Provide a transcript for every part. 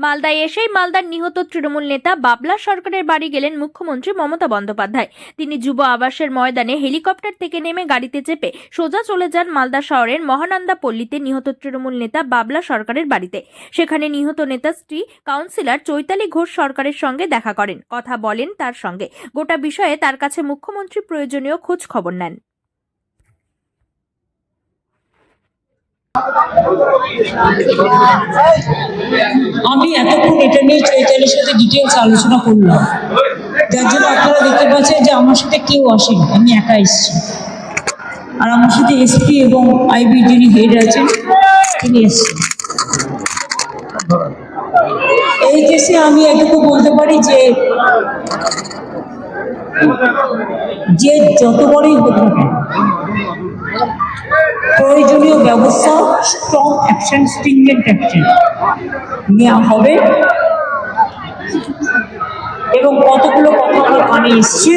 মালদায় এসেই মালদার নিহত তৃণমূল নেতা বাবলা সরকারের বাড়ি গেলেন মুখ্যমন্ত্রী মমতা বন্দ্যোপাধ্যায়। তিনি যুব আবাসের ময়দানে হেলিকপ্টার থেকে নেমে গাড়িতে চেপে সোজা চলে যান মালদা শহরের মহানন্দা পল্লীতে নিহত তৃণমূল নেতা বাবলা সরকারের বাড়িতে। সেখানে নিহত নেতা স্ত্রী কাউন্সিলর চৈতালি ঘোষ সরকারের সঙ্গে দেখা করেন। কথা বলেন তার সঙ্গে। গোটা বিষয়ে তার কাছে মুখ্যমন্ত্রী প্রয়োজনীয় খোঁজ খবর নেন। আমি এতক্ষণ এটা নিয়ে চৈতালির সাথে ডিটেলস আলোচনা করলাম। যার জন্য আপনারা দেখতে পাচ্ছেন যে আমার সাথে কেউ আসেনি, আমি একা এসেছি। আর আমার সাথে এসপি এবং আইবি যিনি হেড আছেন, তিনি এসছেন। এই কেসে আমি এটুকু বলতে পারি যে যে যত বড়ই হোক না কেন ব্যবস্থা স্ট্রং অ্যাকশন স্টিংজেন্ট অ্যাকশন নেওয়া হবে। এবং কতগুলো কথা আমার কানে এসছে,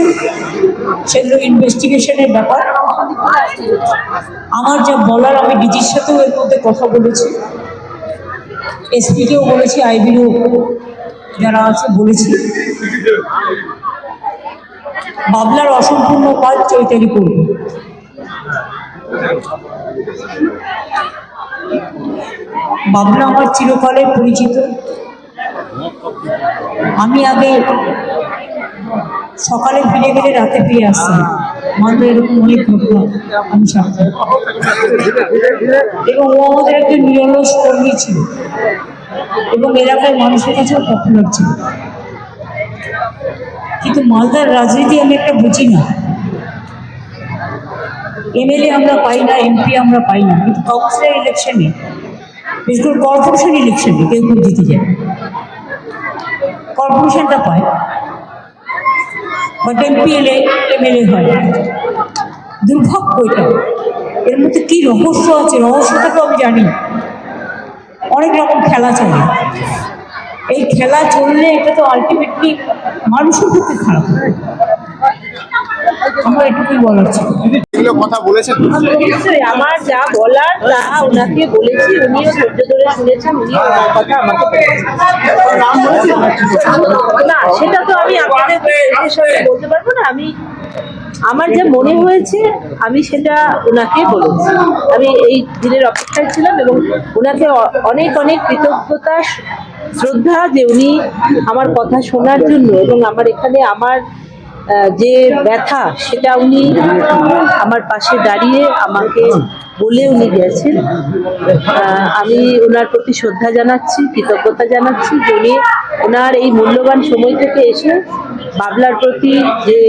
সেগুলো ইনভেস্টিগেশনের ব্যাপার। আমার যা বলার, আমি ডিজির সাথেও এর মধ্যে কথা বলেছি। এসপিকেও বলেছি, আইবিরও যারা আছে বলেছি। বাবলার অসম্পূর্ণ কাজ চৈতালি করবে বাবলা আমার চিরকালের পরিচিত। আমি আগে সকালে ফিরে গেলে রাতে ফিরে আসতাম। মানবে এরকম অনেক ঘটনা আমি এবং ও আমাদের একটা নিরলস কর্মী ছিল। এবং এলাকার মানুষের কাছেও পপুলার ছিল। কিন্তু মালদার রাজনীতি আমি একটা বুঝি না। এমএলএ আমরা পাই না এমপি আমরা পাই না, কিন্তু কাউন্সিলর ইলেকশনে বিশেষ করে কর্পোরেশন ইলেকশনে কেউ কেউ জিতে যায়। কর্পোরেশনটা পায় বাট এমপি এলে এমএলএ হয়। দুর্ভাগ্য এটা। এর মধ্যে কি রহস্য আছে? রহস্যটা তো আমি জানি অনেক রকম খেলা চলে। এই খেলা চললে এটা তো আলটিমেটলি মানুষের পক্ষে খারাপ। আমার এটুকুই বলার ছিল। কথা বলেছেন? নিশ্চয়ই আমার যা বলার তা ওনাকে বলেছি উনিও ধৈর্য ধরে শুনেছেন উনিও ওনার কথা আমাকে না সেটা তো আমি আপনাদের বলতে পারব না আমি আমার যা মনে হয়েছে আমি সেটা ওনাকে বলেছি। আমি এই দিনের অপেক্ষায় ছিলাম এবং ওনাকে অনেক অনেক কৃতজ্ঞতা শ্রদ্ধা যে উনি আমার কথা শোনার জন্য এবং আমার এখানে আমার যে ব্যথা, সেটা উনি আমার পাশে দাঁড়িয়ে আমাকে বলে উনি গেছেন। আমি ওনার প্রতি শ্রদ্ধা জানাচ্ছি, কৃতজ্ঞতা জানাচ্ছি যে উনি ওনার এই মূল্যবান সময় থেকে এসে বাবলার প্রতি যে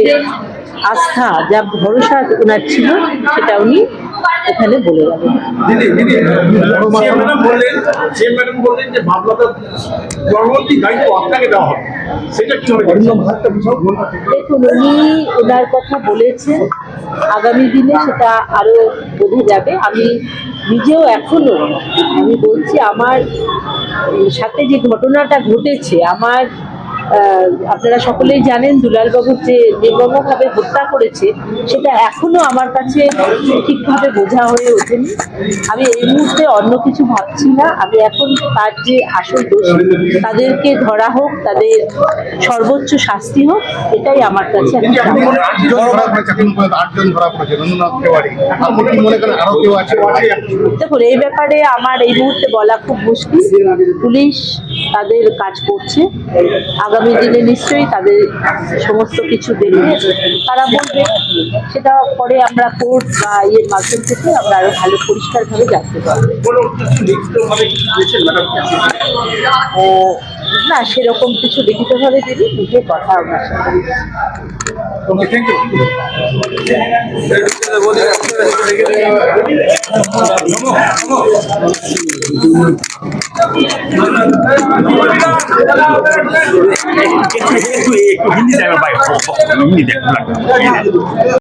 আস্থা, যা ভরসা ওনার ছিল, সেটা উনি এখানে বলে গেলেন দিদি দিদি ম্যাডাম বললেন সে ম্যাডাম বললেন যে ভাবনাটা পরবর্তী দায়িত্ব আপনাকে দেওয়া হবে। সেটা কি হবে? দেখুন উনি ওনার কথা বলেছেন। আগামী দিনে সেটা আরও বোঝা যাবে। আমি নিজেও এখনও আমি বলছি আমার সাথে যে ঘটনাটা ঘটেছে আমার আপনারা সকলেই জানেন দুলালবাবুর যে নির্মমভাবে হত্যা করেছে সেটা এখনও আমার কাছে ঠিকভাবে বোঝা হয়ে ওঠেনি। আমি এই মুহূর্তে অন্য কিছু ভাবছি না। আমি এখন তার যে আসল দোষ তাদেরকে ধরা হোক তাদের সর্বোচ্চ শাস্তি হোক এটাই আমার কাছে দেখুন এই ব্যাপারে আমার এই মুহূর্তে বলা খুব মুশকিল। পুলিশ তাদের কাজ করছে। আগামী দিনে নিশ্চয়ই তাদের সমস্ত কিছু দেখে তারা বলবে সেটা পরে আমরা কোর্ট বা ইয়ের মাধ্যম থেকে আমরা আরও ভালো পরিষ্কারভাবে জানতে পারব। না সেরকম কিছু লিখিতভাবে দিবি নিজে কথা আমার সাথে ওকে থ্যাংক ইউ একটু একটু হিন্দি দেখো ভাই। হিন্দি দেখো